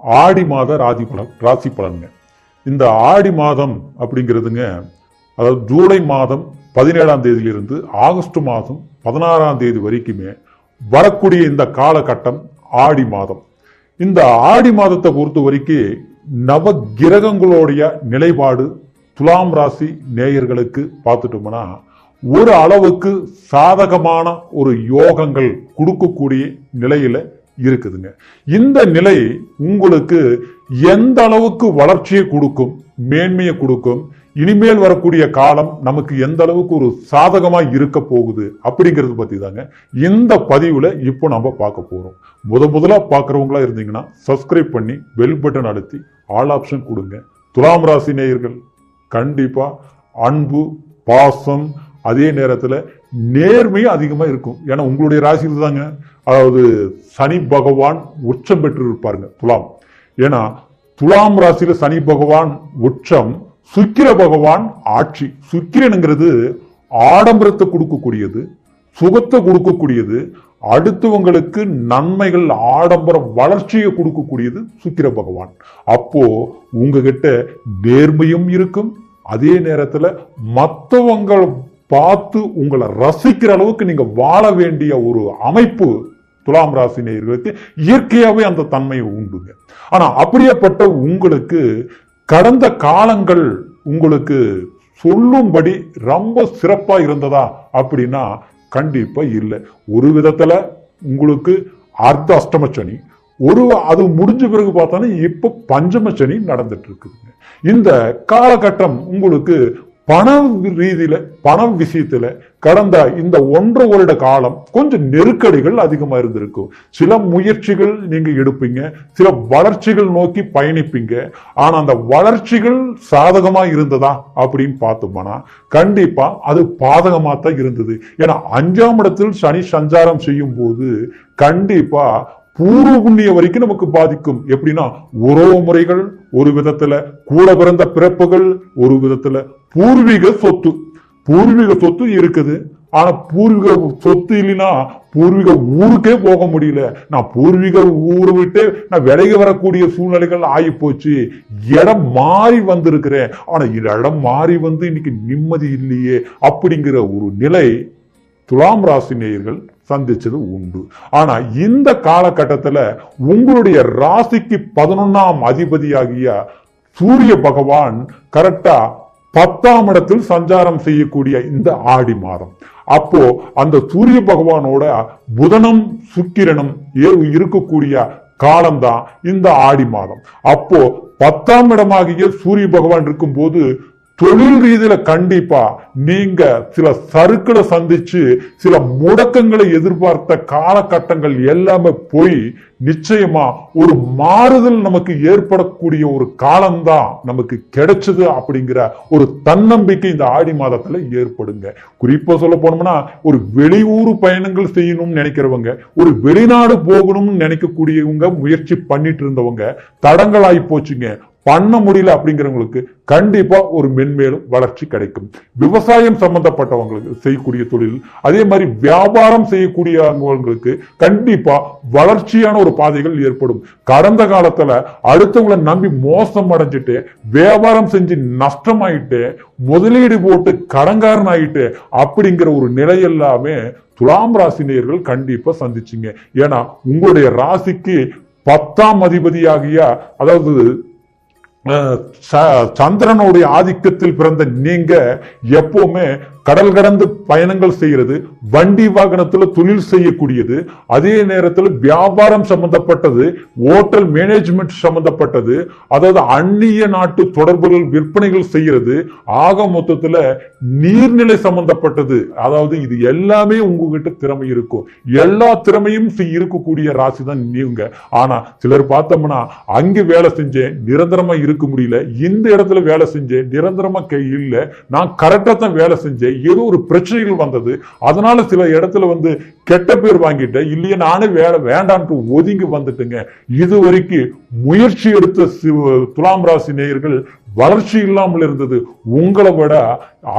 ஆடி மாத ராசி பலன் ராசி பலன்ங்க. இந்த ஆடி மாதம் அப்படிங்கிறதுங்க அதாவது ஜூலை மாதம் பதினேழாம் தேதியிலிருந்து ஆகஸ்ட் மாதம் பதினாறாம் தேதி வரைக்குமே வரக்கூடிய இந்த காலகட்டம் ஆடி மாதம். இந்த ஆடி மாதத்தை பொறுத்த வரைக்கும் நவ கிரகங்களுடைய நிலைப்பாடு துலாம் ராசி நேயர்களுக்கு பார்த்துட்டோம்னா ஒரு அளவுக்கு சாதகமான ஒரு யோகங்கள் கொடுக்கக்கூடிய நிலையில இருக்குதுங்க. இந்த நிலை உங்களுக்கு எந்த அளவுக்கு வளர்ச்சியை கொடுக்கும் மேன்மையை கொடுக்கும் இனிமேல் வரக்கூடிய காலம் நமக்கு எந்த அளவுக்கு ஒரு சாதகமா இருக்க போகுது அப்படிங்கிறது பத்தி தாங்க. இந்த பதிவுல இப்போ நம்ம பார்க்க போறோம். முத முதலா பார்க்குறவங்களா இருந்தீங்கன்னா சப்ஸ்கிரைப் பண்ணி பெல் பட்டன் அழுத்தி ஆல் ஆப்ஷன் கொடுங்க. துலாம் ராசி நேயர்கள் கண்டிப்பா அன்பு பாசம் அதே நேரத்தில் நேர்மையும் அதிகமாக இருக்கும். ஏன்னா உங்களுடைய ராசியில் தாங்க. அதாவது சனி பகவான் உச்சம் பெற்று இருப்பாருங்க துலாம். ஏன்னா துலாம் ராசியில் சனி பகவான் உச்சம் சுக்கிர பகவான் ஆட்சி. சுக்கிரனுங்கிறது ஆடம்பரத்தை கொடுக்கக்கூடியது சுகத்தை கொடுக்கக்கூடியது அடுத்தவங்களுக்கு நன்மைகள் ஆடம்பர வளர்ச்சியை கொடுக்கக்கூடியது சுக்கிர பகவான். அப்போ உங்ககிட்ட நேர்மையும் இருக்கும். அதே நேரத்தில் மற்றவங்க பார்த்து உங்களை ரசிக்கிற அளவுக்கு நீங்க வாழ வேண்டிய ஒரு அமைப்பு துலாம் ராசி நேயர்களுக்கு அந்த தன்மை உண்டுங்க. ஆனால் அப்படியேப்பட்ட உங்களுக்கு கடந்த காலங்கள் உங்களுக்கு சொல்லும்படி ரொம்ப சிறப்பாக இருந்ததா? அப்படின்னா கண்டிப்பாக இல்லை. ஒரு விதத்தில் உங்களுக்கு அர்த்த அஷ்டமச்சனி சனி ஒரு அது முடிஞ்ச பிறகு பார்த்தோன்னா இப்போ பஞ்சம நடந்துட்டு இருக்குதுங்க இந்த காலகட்டம் உங்களுக்கு பண ரீதியில் பணம் விஷயத்தில் கடந்த இந்த ஒன்று வருட காலம் கொஞ்சம் நெருக்கடிகள் அதிகமா இருந்திருக்கும் சில முயற்சிகள் நீங்க எடுப்பீங்க சில வளர்ச்சிகள் நோக்கி பயணிப்பீங்க. ஆனா அந்த வளர்ச்சிகள் சாதகமா இருந்ததா அப்படின்னு பார்த்தோம்னா கண்டிப்பா அது பாதகமா தான் இருந்தது. ஏன்னா அஞ்சாம் இடத்தில் சனி சஞ்சாரம் செய்யும் போது கண்டிப்பா பூர்வ புண்ணிய வரைக்கும் நமக்கு பாதிக்கும். எப்படின்னா உறவு முறைகள் ஒரு விதத்துல கூட பிறந்த பிறப்புகள் ஒரு விதத்துல பூர்வீக சொத்து. பூர்வீக சொத்து இருக்குது. ஆனா பூர்வீக சொத்து இல்லைன்னா பூர்வீக ஊருக்கே போக முடியல. நான் பூர்வீக ஊரை விட்டு நான் விலகி வரக்கூடிய சூழ்நிலைகள் ஆகி போச்சு இடம் மாறி வந்திருக்கிறேன். ஆனா இடம் மாறி வந்து இன்னைக்கு நிம்மதி இல்லையே அப்படிங்கிற ஒரு நிலை துலாம் ராசி நேயர்கள் சந்திச்சது உண்டு. ஆனா இந்த காலகட்டத்துல உங்களுடைய ராசிக்கு பதினொன்னாம் அதிபதியாகிய சூரிய பகவான் கரெக்டா பத்தாம் இடத்தில் சஞ்சாரம் செய்யக்கூடிய இந்த ஆடி மாதம். அப்போ அந்த சூரிய பகவானோட புதனும் சுக்கிரனும் இருக்கக்கூடிய காலம்தான் இந்த ஆடி மாதம். அப்போ பத்தாம் இடமாகிய சூரிய பகவான் இருக்கும்போது தொழில் ரீதியில கண்டிப்பா நீங்க சில சறுக்களை சந்திச்சு சில முடக்கங்களை எதிர்பார்த்த காலகட்டங்கள் எல்லாமே போய் நிச்சயமா ஒரு மாறுதல் நமக்கு ஏற்படக்கூடிய ஒரு காலம்தான் நமக்கு கிடைச்சது அப்படிங்கிற ஒரு தன்னம்பிக்கை இந்த ஆடி மாதத்துல ஏற்படுங்க. குறிப்பா சொல்ல போனோம்னா ஒரு வெளியூர் பயணங்கள் செய்யணும்னு நினைக்கிறவங்க ஒரு வெளிநாடு போகணும்னு நினைக்கக்கூடியவங்க முயற்சி பண்ணிட்டு இருந்தவங்க தடங்களாய் போச்சுங்க. பண்ண முடியல அப்படிங்கிறவங்களுக்கு கண்டிப்பா ஒரு மென்மேலும் வளர்ச்சி கிடைக்கும். விவசாயம் சம்பந்தப்பட்டவங்களுக்கு செய்யக்கூடிய தொழில் அதே மாதிரி வியாபாரம் செய்யக்கூடியவங்களுக்கு கண்டிப்பா வளர்ச்சியான ஒரு பாதைகள் ஏற்படும். கடந்த காலத்துல அடுத்தவங்களை நம்பி மோசம் அடைஞ்சிட்டு வியாபாரம் செஞ்சு நஷ்டமாயிட்டு முதலீடு போட்டு கடங்காரன் ஆயிட்டு அப்படிங்கிற ஒரு நிலை எல்லாமே துலாம் ராசினியர்கள் கண்டிப்பா சந்திச்சிங்க. ஏன்னா உங்களுடைய ராசிக்கு பத்தாம் அதிபதியாகிய அதாவது சந்திரனுடைய ஆதிக்கத்தில் பிறந்த நீங்க எப்பவுமே கடல் கடந்து பயணங்கள் செய்யறது வண்டி வாகனத்துல தொழில் செய்யக்கூடியது அதே நேரத்தில் வியாபாரம் சம்பந்தப்பட்டது ஹோட்டல் மேனேஜ்மெண்ட் சம்பந்தப்பட்டது அதாவது அந்நிய நாட்டு தொடர்புகள் விற்பனைகள் செய்யறது ஆக மொத்தத்துல நீர்நிலை சம்பந்தப்பட்டது. அதாவது இது எல்லாமே உங்ககிட்ட திறமை இருக்கும். எல்லா திறமையும் செய்- இருக்கக்கூடிய ராசி தான் நீங்க. ஆனா சிலர் பார்த்தோம்னா அங்க வேலை செஞ்சேன் நிரந்தரமா இருக்க முடியல இந்த இடத்துல வேலை செஞ்சேன் நிரந்தரமா கை நான் கரெக்டா தான் வேலை செஞ்சேன் ஏதோ ஒரு பிரச்சனைகள் வந்தது. அதனால சில இடத்துல வந்து கெட்ட பேர் வாங்கிட்டேன். இல்லையே நானே வேலை வேண்டான்ட்டு ஒதுங்கி வந்துட்டுங்க. இது வரைக்கும் முயற்சி எடுத்த துலாம் ராசி நேயர்கள் வளர்ச்சி இல்லாமல் இருந்தது. உங்களை விட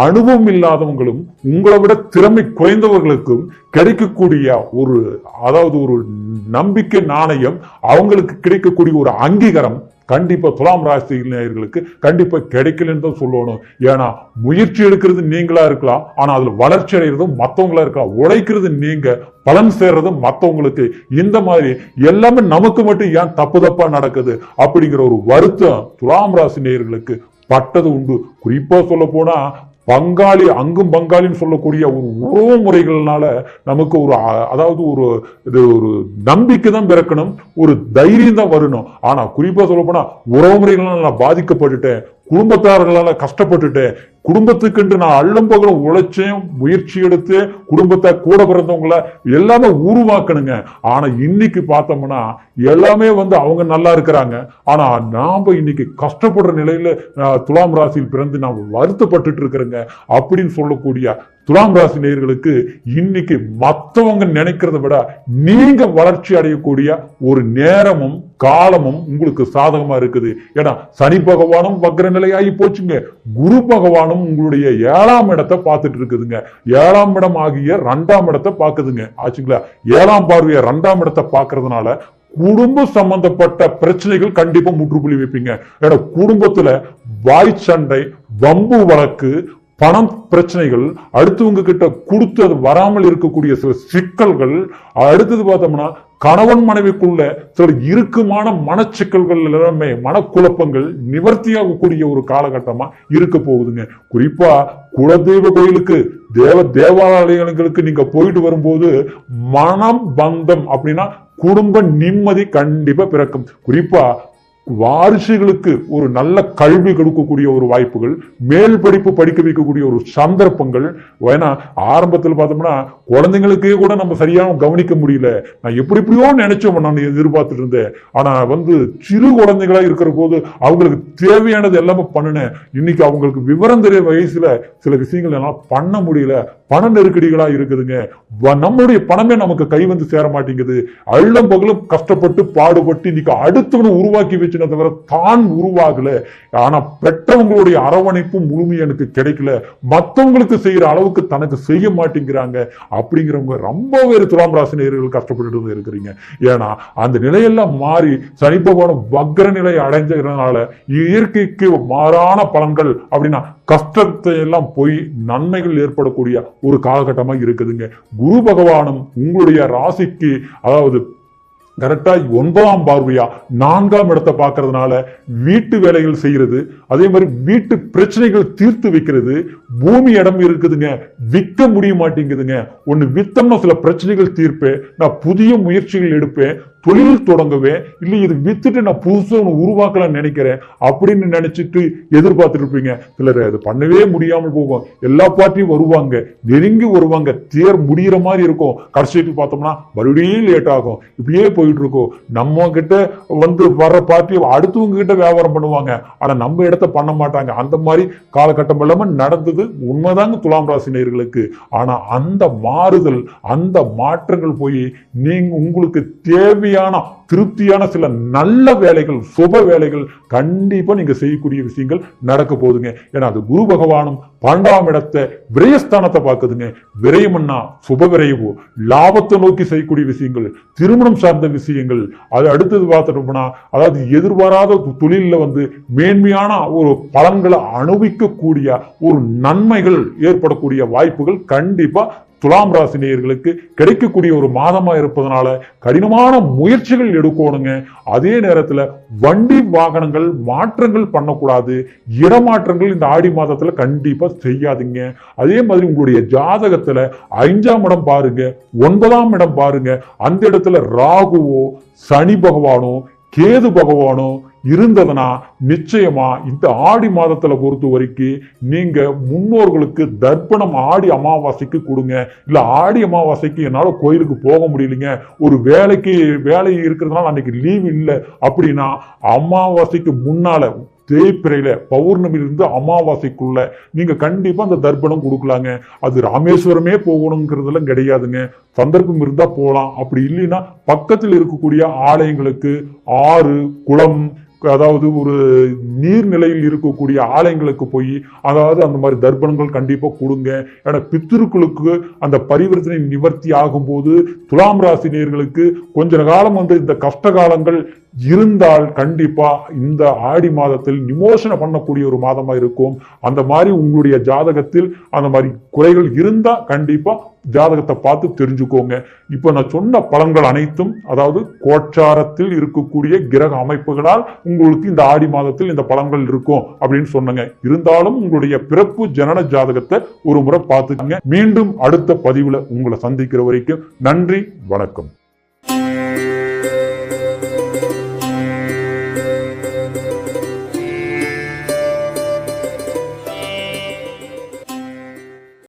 அனுபவம் இல்லாதவங்களும் உங்களை விட திறமை குறைந்தவர்களுக்கும் கிடைக்கக்கூடிய ஒரு அதாவது ஒரு நம்பிக்கை நாணயம் அவங்களுக்கு கிடைக்கக்கூடிய ஒரு அங்கீகாரம் கண்டிப்பா துலாம் ராசி நேயர்களுக்கு கண்டிப்பா கிடைக்கலன்னு தான் சொல்லணும். ஏன்னா முயற்சி எடுக்கிறது நீங்களா இருக்கலாம் ஆனா அதுல வளர்ச்சி அடைகிறதும் மற்றவங்களா இருக்கலாம். உழைக்கிறது நீங்க பலன் சேர்றதும் மற்றவங்களுக்கு இந்த மாதிரி எல்லாமே நமக்கு மட்டும் ஏன் தப்பு தப்பா நடக்குது அப்படிங்கிற ஒரு வருத்தம் துலாம் ராசி நேயர்களுக்கு பட்டது உண்டு. குறிப்பா சொல்ல போனா பங்காளி அங்கும் பங்காளின்னு சொல்லக்கூடிய ஒரு உறவு முறைகள்னால நமக்கு ஒரு அதாவது ஒரு இது ஒரு நம்பிக்கை தான் பிறக்கணும் ஒரு தைரியம் தான் வரணும். ஆனா குறிப்பா சொல்ல போனா உறவு முறைகளால நான் பாதிக்கப்பட்டுட்டேன் குடும்பத்தார்களால கஷ்டப்பட்டுட்டேன் குடும்பத்துக்குன்ட்டு நான் அள்ளும் பகலும் உழைச்சேன் முயற்சி எடுத்து குடும்பத்தை கூட பிறந்தவங்கள எல்லாமே உருவாக்கணுங்க. ஆனா இன்னைக்கு பார்த்தோம்னா எல்லாமே வந்து அவங்க நல்லா இருக்கிறாங்க. ஆனா நாம இன்னைக்கு கஷ்டப்படுற நிலையில துலாம் ராசியில் பிறந்து நாம் வருத்தப்பட்டுட்டு இருக்கிறேங்க. அப்படின்னு சொல்லக்கூடிய துலாம் ராசி நேயர்களுக்கு இன்னைக்கு மற்றவங்க நினைக்கிறத விட நீங்க வளர்ச்சி அடையக்கூடிய ஒரு நேரமும் காலமும் உங்களுக்கு சாதகமா இருக்குது. ஏன்னா சனி பகவானும் வக்ர நிலையாகி போச்சுங்க. குரு பகவானும் உங்களுடைய ஏழாம் இடத்தை பார்த்துட்டு இருக்குதுங்க. ஏழாம் இடம் ஆகிய ரெண்டாம் இடத்தை பார்க்குதுங்க. ஆச்சுங்களா? ஏழாம் பார்வையை ரெண்டாம் இடத்தை பார்க்கறதுனால குடும்ப சம்பந்தப்பட்ட பிரச்சனைகள் கண்டிப்பா முற்றுப்புள்ளி வைப்பீங்க. ஏன்னா குடும்பத்துல வாய் சண்டை வம்பு வழக்கு பணம் பிரச்சனைகள் அடுத்தவங்க கிட்ட கொடுத்து அது வராமல் இருக்கக்கூடிய சில சிக்கல்கள் அடுத்தது பார்த்தோம்னா கணவன் மனைவிக்குள்ள சில இறுக்கமான மனச்சிக்கல்கள் எல்லாமே மனக்குழப்பங்கள் நிவர்த்தியாகக்கூடிய ஒரு காலகட்டமா இருக்க போகுதுங்க. குறிப்பா குலதெய்வ கோயிலுக்கு தேவ தேவாலயங்களுக்கு நீங்க போயிட்டு வரும்போது மனம் பந்தம் அப்படின்னா குடும்ப நிம்மதி கண்டிப்பா பிறக்கும். குறிப்பா வாரிசுகளுக்கு ஒரு நல்ல கல்வி கொடுக்கக்கூடிய ஒரு வாய்ப்புகள் மேல் படிப்பு படிக்க வைக்கக்கூடிய ஒரு சந்தர்ப்பங்கள். ஏன்னா ஆரம்பத்தில் பார்த்தோம்னா குழந்தைங்களுக்கே கூட நம்ம சரியாக கவனிக்க முடியல. நான் எப்படி எப்படியோ நினைச்சோம் நான் எதிர்பார்த்துட்டு இருந்தேன். ஆனால் வந்து சிறு குழந்தைகளாக இருக்கிற போது அவங்களுக்கு தேவையானது எல்லாமே பண்ணினேன். இன்னைக்கு அவங்களுக்கு விவரம் தெரிய வயசுல சில விஷயங்கள் எல்லாம் பண்ண முடியல. பண நெருக்கடிகளா இருக்குதுங்க. வ- நம்மளுடைய பணமே நமக்கு கை வந்து சேர மாட்டேங்குது. அள்ளும் பகலும் கஷ்டப்பட்டு பாடுபட்டு இன்னைக்கு அடுத்தவனை உருவாக்கி வச்சுன தவிர தான் உருவாகல. ஆனா பெற்றவங்களுடைய அரவணைப்பும் முழுமை எனக்கு கிடைக்கல. மத்தவங்களுக்கு செய்யற அளவுக்கு தனக்கு செய்ய மாட்டேங்கிறாங்க. அப்படிங்கிறவங்க ரொம்ப பேர் துலாம் ராசினியர்கள் கஷ்டப்பட்டு கஷ்டப்பட்டுட்டு வந்து இருக்கிறீங்க. ஏன்னா அந்த நிலையெல்லாம் மாறி சனிப்பகவான வக்ர நிலை அடைஞ்சதுனால இயற்கைக்கு மாறான பலன்கள் அப்படின்னா கஷ்டத்தை எல்லாம் போய் நன்மைகள் ஏற்படக்கூடிய ஒரு காலகட்டமாக இருக்குதுங்க. குரு பகவானும் உங்களுடைய ராசிக்கு அதாவது கரெக்டா ஒன்பதாம் பார்வையா? நான்காம் இடத்தை பார்க்கறதுனால வீட்டு வேலைகள் செய்யறது அதே மாதிரி வீட்டு பிரச்சனைகள் தீர்த்து வைக்கிறது பூமி இடம் இருக்குதுங்க விற்க முடிய மாட்டேங்குதுங்க. ஒண்ணு வித்தம்னா சில பிரச்சனைகள் தீர்ப்பேன் நான் புதிய முயற்சிகள் எடுப்பேன் தொழில் தொடங்குவேன் இல்லை இது வித்துட்டு நான் புதுசா ஒண்ணு உருவாக்கலாம்னு நினைக்கிறேன் அப்படின்னு நினைச்சிட்டு எதிர்பார்த்துட்டு இருப்பீங்க. சிலர் அது பண்ணவே முடியாமல் போகும். எல்லா பார்ட்டியும் வருவாங்க நெருங்கி வருவாங்க தேர் முடிகிற மாதிரி இருக்கும். கடைசிக்கு பார்த்தோம்னா மறுபடியும் லேட் ஆகும். இப்படியே போய் போயிட்டு இருக்கோம் நம்ம கிட்ட வந்து வர்ற பார்ட்டி அடுத்தவங்க கிட்ட வியாபாரம் பண்ணுவாங்க. ஆனா நம்ம இடத்த பண்ண மாட்டாங்க. அந்த மாதிரி காலகட்டம் இல்லாம நடந்தது உண்மைதாங்க துலாம் ராசி நேர்களுக்கு ஆனா அந்த மாறுதல் அந்த மாற்றங்கள் போய் நீங்க உங்களுக்கு தேவையான திருப்தியான சில நல்ல வேலைகள் சுப வேலைகள் கண்டிப்பா நீங்க செய்யக்கூடிய விஷயங்கள் நடக்க போகுதுங்க. ஏன்னா அது குரு பகவானும் பன்னெண்டாம் இடத்தை விரயஸ்தானத்தை பார்க்குதுங்க. விரயம்னா சுப விரயவோ லாபத்தை நோக்கி செய்யக்கூடிய விஷயங்கள் திருமணம் சார்ந்த விஷயங்கள் அது அடுத்தது பார்த்துட்டோம்னா அதாவது எதிர்பாராத தொழிலில் தொழில்ல வந்து மேன்மையான ஒரு பலன்களை அனுபவிக்கக்கூடிய ஒரு நன்மைகள் ஏற்படக்கூடிய வாய்ப்புகள் கண்டிப்பா துலாம் ராசி நேயர்களுக்கு கிடைக்கக்கூடிய ஒரு மாதமா இருப்பதனால கடினமான முயற்சிகள் எடுக்கணுங்க. அதே நேரத்துல வண்டி வாகனங்கள் மாற்றங்கள் பண்ணக்கூடாது. இடமாற்றங்கள் இந்த ஆடி மாதத்துல கண்டிப்பா செய்யாதீங்க. அதே மாதிரி உங்களுடைய ஜாதகத்துல ஐந்தாம் இடம் பாருங்க ஒன்பதாம் இடம் பாருங்க. அந்த இடத்துல ராகுவோ சனி பகவானோ கேது பகவானோ இருந்ததுன்னா நிச்சயமா இந்த ஆடி மாதத்துல பொறுத்த வரைக்கும் நீங்க முன்னோர்களுக்கு தர்ப்பணம் ஆடி அமாவாசைக்கு கொடுங்க. இல்ல ஆடி அமாவாசைக்கு என்னால கோயிலுக்கு போக முடியலைங்க. ஒரு வேலைக்கு வேலை இருக்கிறதுனால அன்னைக்கு லீவ் இல்லை. அப்படின்னா அமாவாசைக்கு முன்னால தேய்பிரையில பௌர்ணமியிலிருந்து அமாவாசைக்குள்ள நீங்க கண்டிப்பா அந்த தர்ப்பணம் கொடுக்கலாங்க. அது ராமேஸ்வரமே போகணுங்கிறதெல்லாம் கிடையாதுங்க. சந்தர்ப்பம் இருந்தா போகலாம் அப்படி இல்லைன்னா பக்கத்தில் இருக்கக்கூடிய ஆலயங்களுக்கு ஆறு குளம் அதாவது ஒரு நீர்நிலையில் இருக்கக்கூடிய ஆலயங்களுக்கு போய் அதாவது அந்த மாதிரி தர்ப்பணங்கள் கண்டிப்பாக கொடுங்க. ஏன்னா பித்திருக்களுக்கு அந்த பரிவர்த்தனை நிவர்த்தி ஆகும்போது துலாம் ராசி நேர்களுக்கு கொஞ்ச காலம் வந்து இந்த கஷ்ட காலங்கள் இருந்தால் கண்டிப்பா இந்த ஆடி மாதத்தில் நிமோஷனை பண்ணக்கூடிய ஒரு மாதமா இருக்கும். அந்த மாதிரி உங்களுடைய ஜாதகத்தில் அந்த மாதிரி குறைகள் இருந்தா கண்டிப்பா ஜாதகத்தை பார்த்து தெரிஞ்சுக்கோங்க. இப்போ நான் சொன்ன பலன்கள் அனைத்தும் அதாவது கோச்சாரத்தில் இருக்கக்கூடிய கிரக அமைப்புகளால் உங்களுக்கு இந்த ஆடி மாதத்தில் இந்த பலன்கள் இருக்கும் அப்படின்னு சொன்னங்க. இருந்தாலும் உங்களுடைய பிறப்பு ஜனன ஜாதகத்தை ஒரு முறை பார்த்துக்கங்க. மீண்டும் அடுத்த பதிவுல உங்களை சந்திக்கிற வரைக்கும் நன்றி வணக்கம்.